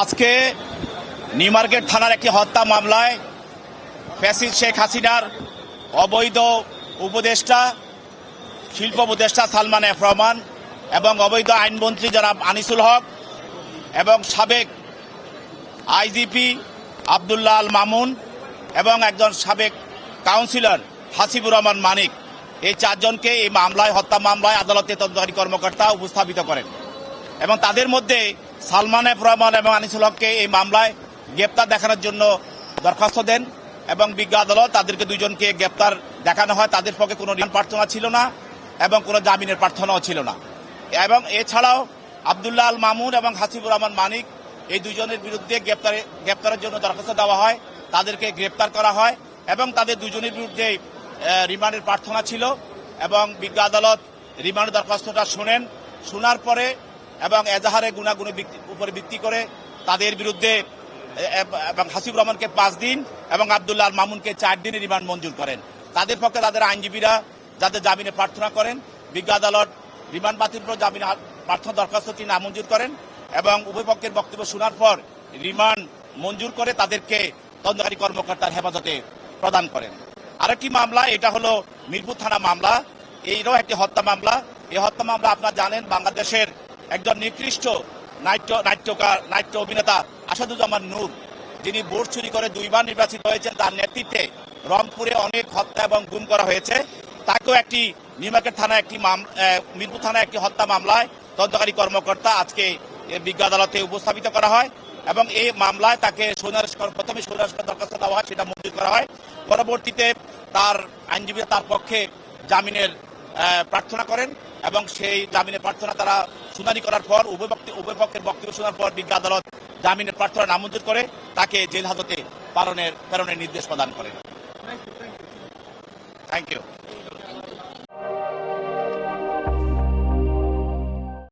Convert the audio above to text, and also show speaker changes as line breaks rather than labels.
আজকে new market থানার একটি হত্যা মামলায় ফ্যাসিদ শেখ হাসিনার অবৈধ উপদেষ্টা শিল্প উপদেষ্টা সালমান এফ রহমান এবং অবৈধ আইনমন্ত্রী জনাব আনিসুল হক এবং সাবেক আইজিপি আবদুল্লাহ আল মামুন এবং একজন সাবেক কাউন্সিলর হাসিবুর রহমান মানিক এই চারজনকে এই মামলায় হত্যা মামলায় আদালতে তদন্তকারী কর্মকর্তা উপস্থাপিত করেন এবং তাদের মধ্যে সালমান এফ রহমান এবং আনিসুল হককে এই মামলায় গ্রেপ্তার দেখানোর জন্য দরখাস্ত দেন এবং বিজ্ঞ আদালত তাদেরকে দুজনকে গ্রেপ্তার দেখানো হয়। তাদের পক্ষে কোনো রিমান্ড প্রার্থনা ছিল না এবং কোনো জামিনের প্রার্থনাও ছিল না। এবং এছাড়াও আবদুল্লাহ আল মামুন এবং হাসিবুর রহমান মানিক এই দুজনের বিরুদ্ধে গ্রেপ্তারে, গ্রেপ্তারের জন্য দরখাস্ত দেওয়া হয়। তাদেরকে গ্রেপ্তার করা হয় এবং তাদের দুজনের বিরুদ্ধে রিমান্ডের প্রার্থনা ছিল এবং বিজ্ঞ আদালত রিমান্ড দরখাস্তটা শোনেন। শোনার পরে এবং এজাহারে গুণাগুণের উপরে ভিত্তি করে তাদের বিরুদ্ধে এবং হাসিবুর রহমানকে পাঁচ দিন এবং আবদুল্লাহ মামুনকে চার দিনের রিমান্ড মঞ্জুর করেন। তাদের পক্ষে তাদের আইনজীবীরা যাদের জামিনে প্রার্থনা করেন, বিজ্ঞ আদালত রিমান্ড বাতিল করে জামিন প্রার্থনা দরখাস্তটি নামঞ্জুর করেন এবং উভয় পক্ষের বক্তব্য শোনার পর রিমান্ড মঞ্জুর করে তাদেরকে তদন্তকারী কর্মকর্তার হেফাজতে প্রদান করেন। আরেকটি মামলা, এটা হলো মিরপুর থানা মামলা। এইটাও একটি হত্যা মামলা। এই হত্যা মামলা আপনারা জানেন, বাংলাদেশের একজন নিকৃষ্ট নাট্য, নাট্যকার, নাট্য অভিনেতা আসাদুজ্জামান নূর। যিনি বোর্ড চুরি করে দুইবার নির্বাচিত হয়েছেন, তার নেতৃত্বে রংপুরে অনেক হত্যা এবং গুম করা হয়েছে। তাকেও একটি নিউমার্কেট থানা একটি মিরপুর থানা একটি হত্যা মামলায় তদন্তকারী কর্মকর্তা আজকে বিজ্ঞ আদালতে উপস্থাপিত করা হয় এবং এই মামলায় তাকে সৈন্যারেশ প্রথমে সৈন্যারেশ দরখাস্ত দেওয়া হয়, সেটা মঞ্জুর করা হয়। পরবর্তীতে তার আইনজীবী তার পক্ষে জামিনের প্রার্থনা করেন এবং সেই জামিনের প্রার্থনা তারা শুনানি করার পর উভয় উভয় পক্ষের বক্তব্য শোনার পর বিজ্ঞ আদালত জামিনের প্রার্থনা নামঞ্জুর করে তাকে জেল হাজতে পালনের প্রেরণের নির্দেশ প্রদান করেন। Thank you